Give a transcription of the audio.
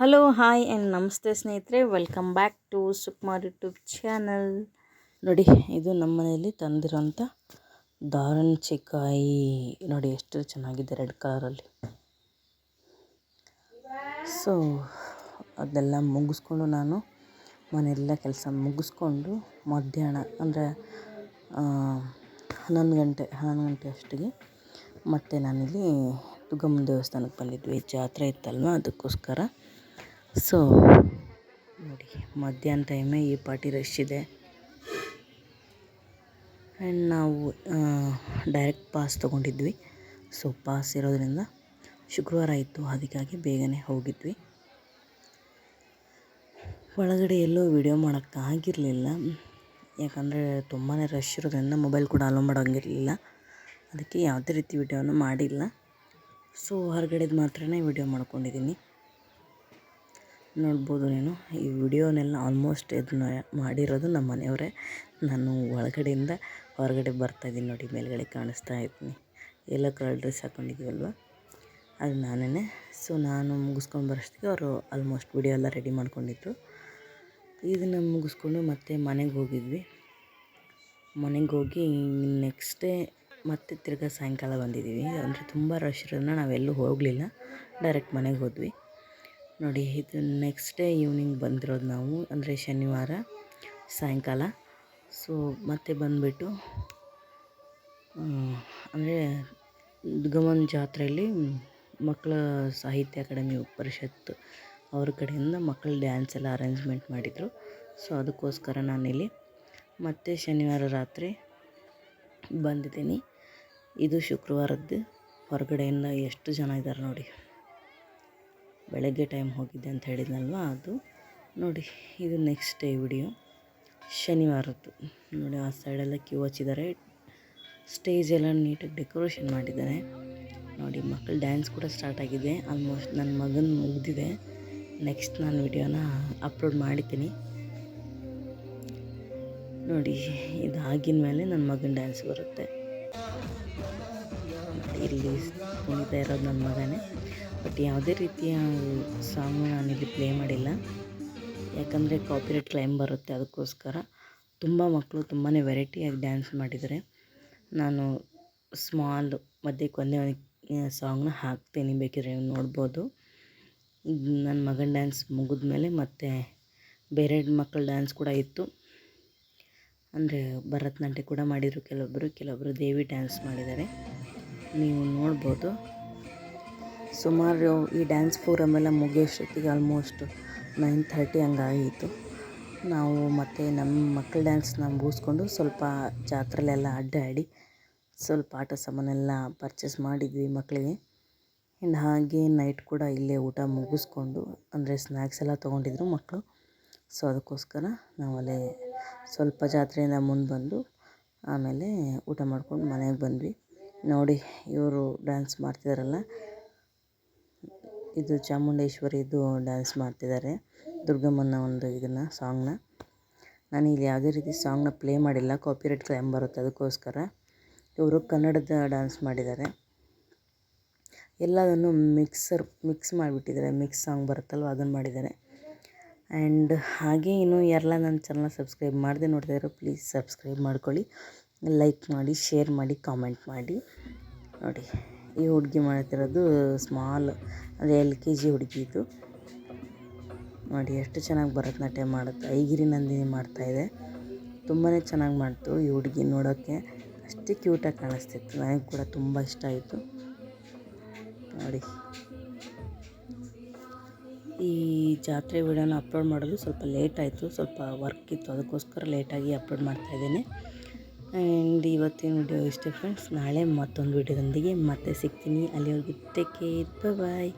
Hello, hi and ನಮಸ್ತೆ ಸ್ನೇಹಿತರೆ. Welcome back to Sukmar YouTube channel. ನೋಡಿ, ಇದು ನಮ್ಮ ಮನೆಯಲ್ಲಿ ತಂದಿರೋಂಥ ದಾರಣಚಿಕಾಯಿ ನೋಡಿ, ಎಷ್ಟು ಚೆನ್ನಾಗಿದೆ ರೆಡ್ ಕಲರಲ್ಲಿ. ಸೊ ಅದೆಲ್ಲ ಮುಗಿಸ್ಕೊಂಡು ನಾನು ಮನೆಯೆಲ್ಲ ಕೆಲಸ ಮುಗಿಸ್ಕೊಂಡು ಮಧ್ಯಾಹ್ನ, ಅಂದರೆ ಹನ್ನೊಂದು ಗಂಟೆ ಹನ್ನೊಂದು ಗಂಟೆ ಅಷ್ಟಿಗೆ ಮತ್ತೆ ನಾನಿಲ್ಲಿ ದುರ್ಗಮ್ಮನ ದೇವಸ್ಥಾನಕ್ಕೆ ಬಂದಿದ್ವಿ. ಜಾತ್ರೆ ಇತ್ತಲ್ವ? ಅದಕ್ಕೋಸ್ಕರ ಸೊ ನೋಡಿ, ಮಧ್ಯಾಹ್ನ ಟೈಮೇ ಈ ಪಾರ್ಟಿ ರಶ್ ಇದೆ. ಆ್ಯಂಡ್ ನಾವು ಡೈರೆಕ್ಟ್ ಪಾಸ್ ತೊಗೊಂಡಿದ್ವಿ. ಸೊ ಪಾಸ್ ಇರೋದ್ರಿಂದ ಶುಕ್ರವಾರ ಇತ್ತು ಅದಕ್ಕಾಗಿ ಬೇಗನೆ ಹೋಗಿದ್ವಿ. ಒಳಗಡೆ ಎಲ್ಲೂ ವಿಡಿಯೋ ಮಾಡೋಕ್ಕಾಗಿರಲಿಲ್ಲ ಯಾಕಂದರೆ ತುಂಬಾ ರಶ್ ಇರೋದ್ರಿಂದ ಮೊಬೈಲ್ ಕೂಡ ಅಲೋ ಮಾಡೋಂಗಿರಲಿಲ್ಲ. ಅದಕ್ಕೆ ಯಾವುದೇ ರೀತಿ ವಿಡಿಯೋನು ಮಾಡಿಲ್ಲ. ಸೊ ಹೊರಗಡೆದು ಮಾತ್ರನೇ ವಿಡಿಯೋ ಮಾಡ್ಕೊಂಡಿದ್ದೀನಿ ನೋಡ್ಬೋದು ನೀನು. ಈ ವಿಡಿಯೋನೆಲ್ಲ ಆಲ್ಮೋಸ್ಟ್ ಇದನ್ನ ಮಾಡಿರೋದು ನಮ್ಮ ಮನೆಯವರೇ. ನಾನು ಒಳಗಡೆಯಿಂದ ಹೊರಗಡೆ ಬರ್ತಾಯಿದ್ದೀನಿ ನೋಡಿ, ಮೇಲ್ಗಡೆ ಕಾಣಿಸ್ತಾ ಇದ್ದೀನಿ. ಎಲ್ಲೋ ಕಲರ್ ಡ್ರೆಸ್ ಹಾಕ್ಕೊಂಡಿದ್ದೀವಲ್ವ ಅದು ನಾನೇ ಸೊ ನಾನು ಮುಗಿಸ್ಕೊಂಡು ಬರೋಷ್ಟಿಗೆ ಅವರು ಆಲ್ಮೋಸ್ಟ್ ವಿಡಿಯೋ ಎಲ್ಲ ರೆಡಿ ಮಾಡ್ಕೊಂಡಿದ್ರು. ಇದನ್ನು ಮುಗಿಸ್ಕೊಂಡು ಮತ್ತೆ ಮನೆಗೆ ಹೋಗಿದ್ವಿ. ಮನೆಗೆ ಹೋಗಿ ನೆಕ್ಸ್ಟ್ ಡೇ ಮತ್ತೆ ತಿರ್ಗಾ ಸಾಯಂಕಾಲ ಬಂದಿದ್ದೀವಿ. ಅಂದರೆ ತುಂಬ ರಶ್ ಇರೋದನ್ನ ನಾವೆಲ್ಲೂ ಹೋಗಲಿಲ್ಲ. ಡೈರೆಕ್ಟ್ ಮನೆಗೆ ಹೋದ್ವಿ. ನೋಡಿ, ಇದು ನೆಕ್ಸ್ಟ್ ಡೇ ಈವ್ನಿಂಗ್ ಬಂದಿರೋದು ನಾವು. ಅಂದರೆ ಶನಿವಾರ ಸಾಯಂಕಾಲ. ಸೊ ಮತ್ತೆ ಬಂದುಬಿಟ್ಟು ಅಂದರೆ ಉದ್ಗಮನ್ ಜಾತ್ರೆಯಲ್ಲಿ ಮಕ್ಕಳ ಸಾಹಿತ್ಯ ಅಕಾಡೆಮಿ ಪರಿಷತ್ತು ಅವ್ರ ಕಡೆಯಿಂದ ಮಕ್ಕಳ ಡ್ಯಾನ್ಸ್ ಎಲ್ಲ ಅರೇಂಜ್ಮೆಂಟ್ ಮಾಡಿದರು. ಸೊ ಅದಕ್ಕೋಸ್ಕರ ನಾನಿಲ್ಲಿ ಮತ್ತೆ ಶನಿವಾರ ರಾತ್ರಿ ಬಂದಿದ್ದೀನಿ. ಇದು ಶುಕ್ರವಾರದ್ದು. ಹೊರಗಡೆಯಿಂದ ಎಷ್ಟು ಜನ ಇದ್ದಾರೆ ನೋಡಿ. ಬೆಳಗ್ಗೆ ಟೈಮ್ ಹೋಗಿದ್ದೆ ಅಂತ ಹೇಳಿದ್ನಲ್ವ ಅದು. ನೋಡಿ, ಇದು ನೆಕ್ಸ್ಟ್ ಡೇ ವಿಡಿಯೋ ಶನಿವಾರದ್ದು ನೋಡಿ, ಆ ಸೈಡೆಲ್ಲ ಕ್ಯೂ ಹಚ್ಚಿದ್ದಾರೆ. ಸ್ಟೇಜ್ ಎಲ್ಲ ನೀಟಾಗಿ ಡೆಕೋರೇಷನ್ ಮಾಡಿದ್ದಾರೆ. ನೋಡಿ ಮಕ್ಕಳು ಡ್ಯಾನ್ಸ್ ಕೂಡ ಸ್ಟಾರ್ಟ್ ಆಗಿದೆ. ಆಲ್ಮೋಸ್ಟ್ ನನ್ನ ಮಗನ ಮುಗಿದಿದೆ. ನೆಕ್ಸ್ಟ್ ನಾನು ವಿಡಿಯೋನ ಅಪ್ಲೋಡ್ ಮಾಡ್ತೀನಿ ನೋಡಿ ಇದಾಗಿನ ಮೇಲೆ ನನ್ನ ಮಗನ ಡ್ಯಾನ್ಸ್ ಬರುತ್ತೆ. ಇಲ್ಲಿ ಕುಣಿತಾ ಇರೋದು ನನ್ನ ಮಗನೇ. ಬಟ್ ಯಾವುದೇ ರೀತಿಯ ಸಾಂಗು ಇಲ್ಲಿ ಪ್ಲೇ ಮಾಡಿಲ್ಲ. ಯಾಕಂದರೆ ಕಾಪಿರೇಟ್ ಕ್ಲೈಮ್ ಬರುತ್ತೆ ಅದಕ್ಕೋಸ್ಕರ. ತುಂಬ ಮಕ್ಕಳು ತುಂಬಾ ವೆರೈಟಿಯಾಗಿ ಡ್ಯಾನ್ಸ್ ಮಾಡಿದ್ದಾರೆ ನಾನು ಸ್ಮಾಲ್ ಮಧ್ಯಕ್ಕೆ ಒಂದೇ ಸಾಂಗ್ನ ಹಾಕ್ತೀನಿ. ಬೇಕಿದ್ರೆ ನೀವು ನೋಡ್ಬೋದು. ನನ್ನ ಮಗನ ಡ್ಯಾನ್ಸ್ ಮುಗಿದ್ಮೇಲೆ ಮತ್ತು ಬೇರೆ ಮಕ್ಕಳ ಡ್ಯಾನ್ಸ್ ಕೂಡ ಇತ್ತು. ಅಂದರೆ ಭರತನಾಟ್ಯ ಕೂಡ ಮಾಡಿದರು. ಕೆಲವೊಬ್ಬರು ಕೆಲವೊಬ್ಬರು ದೇವಿ ಡ್ಯಾನ್ಸ್ ಮಾಡಿದ್ದಾರೆ. ನೀವು ನೋಡ್ಬೋದು. ಸುಮಾರು ಈ ಡ್ಯಾನ್ಸ್ ಪ್ರೋಗ್ರಾಮ್ ಎಲ್ಲ ಮುಗಿಯೋಷ್ಟೊತ್ತಿಗೆ ಆಲ್ಮೋಸ್ಟ್ ನೈನ್ ಥರ್ಟಿ ಹಂಗಾಗಿತ್ತು ನಾವು ಮತ್ತು ನಮ್ಮ ಮಕ್ಕಳ ಡ್ಯಾನ್ಸ್ನ ಮುಗಿಸ್ಕೊಂಡು ಸ್ವಲ್ಪ ಜಾತ್ರೆಲೆಲ್ಲ ಅಡ್ಡಾಡಿ ಸ್ವಲ್ಪ ಆಟ ಸಾಮಾನೆಲ್ಲ ಪರ್ಚೇಸ್ ಮಾಡಿದ್ವಿ ಮಕ್ಕಳಿಗೆ ಆ್ಯಂಡ್ ಹಾಗೆ ನೈಟ್ ಕೂಡ ಇಲ್ಲೇ ಊಟ ಮುಗಿಸ್ಕೊಂಡು ಅಂದರೆ ಸ್ನ್ಯಾಕ್ಸ್ ಎಲ್ಲ ತೊಗೊಂಡಿದ್ರು ಮಕ್ಕಳು ಸೊ ಅದಕ್ಕೋಸ್ಕರ ನಾವು ಅಲ್ಲೇ ಸ್ವಲ್ಪ ಜಾತ್ರೆಯಿಂದ ಮುಂದೆ ಬಂದು ಆಮೇಲೆ ಊಟ ಮಾಡ್ಕೊಂಡು ಮನೆಗೆ ಬಂದ್ವಿ. ನೋಡಿ ಇವರು ಡ್ಯಾನ್ಸ್ ಮಾಡ್ತಿದ್ದಾರಲ್ಲ ಇದು ಚಾಮುಂಡೇಶ್ವರಿದು ಡ್ಯಾನ್ಸ್ ಮಾಡ್ತಿದ್ದಾರೆ ದುರ್ಗಮ್ಮನ ಒಂದು ಇದನ್ನು ಸಾಂಗ್ನ ನಾನು ಇಲ್ಲಿ ಯಾವುದೇ ರೀತಿ ಸಾಂಗ್ನ ಪ್ಲೇ ಮಾಡಿಲ್ಲ ಕಾಪಿರೈಟ್ ಕ್ಲೈಮ್ ಬರುತ್ತೆ ಅದಕ್ಕೋಸ್ಕರ. ಇವರು ಕನ್ನಡದ ಡ್ಯಾನ್ಸ್ ಮಾಡಿದ್ದಾರೆ ಎಲ್ಲದನ್ನು ಮಿಕ್ಸರ್ ಮಿಕ್ಸ್ ಮಾಡಿಬಿಟ್ಟಿದ್ದಾರೆ ಮಿಕ್ಸ್ ಸಾಂಗ್ ಬರುತ್ತಲ್ವ ಅದನ್ನು ಮಾಡಿದ್ದಾರೆ ಆ್ಯಂಡ್ ಹಾಗೆ ಇನ್ನು ಎಲ್ಲ ನನ್ನ ಚಾನಲ್ನ ಸಬ್ಸ್ಕ್ರೈಬ್ ಮಾಡಿದೆ ನೋಡ್ತಾ ಇರೋ ಪ್ಲೀಸ್ ಸಬ್ಸ್ಕ್ರೈಬ್ ಮಾಡ್ಕೊಳ್ಳಿ. ಲೈಕ್ ಮಾಡಿ, ಶೇರ್ ಮಾಡಿ, ಕಾಮೆಂಟ್ ಮಾಡಿ. ನೋಡಿ, ಈ ಹುಡುಗಿ ಮಾಡ್ತಿರೋದು ಸ್ಮಾಲ್ ಅಂದರೆ ಎಲ್ ಕೆ ಜಿ ಹುಡುಗಿ ಇದು ನೋಡಿ, ಎಷ್ಟು ಚೆನ್ನಾಗಿ ಭರತನಾಟ್ಯ ಮಾಡುತ್ತೆ. ಐಗಿರಿ ನಂದಿನಿ ಮಾಡ್ತಾಯಿದೆ ತುಂಬಾ ಚೆನ್ನಾಗಿ ಮಾಡ್ತು ಈ ಹುಡುಗಿ ನೋಡೋಕ್ಕೆ. ಅಷ್ಟೇ ಕ್ಯೂಟಾಗಿ ಕಾಣಿಸ್ತಿತ್ತು. ನನಗೆ ಕೂಡ ತುಂಬ ಇಷ್ಟ ಆಯಿತು. ನೋಡಿ. ಈ ಜಾತ್ರೆ ವಿಡಿಯೋನ ಅಪ್ಲೋಡ್ ಮಾಡಲು ಸ್ವಲ್ಪ ಲೇಟ್ ಆಯಿತು. ಸ್ವಲ್ಪ ವರ್ಕ್ ಇತ್ತು. ಅದಕ್ಕೋಸ್ಕರ ಲೇಟಾಗಿ ಅಪ್ಲೋಡ್ ಮಾಡ್ತಾ ಮಾಡ್ತಾಯಿದ್ದೇನೆ ಆ್ಯಂಡ್ ಇವತ್ತಿನ ವಿಡಿಯೋ ಇಷ್ಟೇ ಫ್ರೆಂಡ್ಸ್ ನಾಳೆ ಮತ್ತೊಂದು ವಿಡಿಯೋದೊಂದಿಗೆ ಮತ್ತೆ ಸಿಗ್ತೀನಿ. ಅಲ್ಲಿವರೆಗೂ ಟೇಕ್ ಕೇರ್ ಬಾಯ್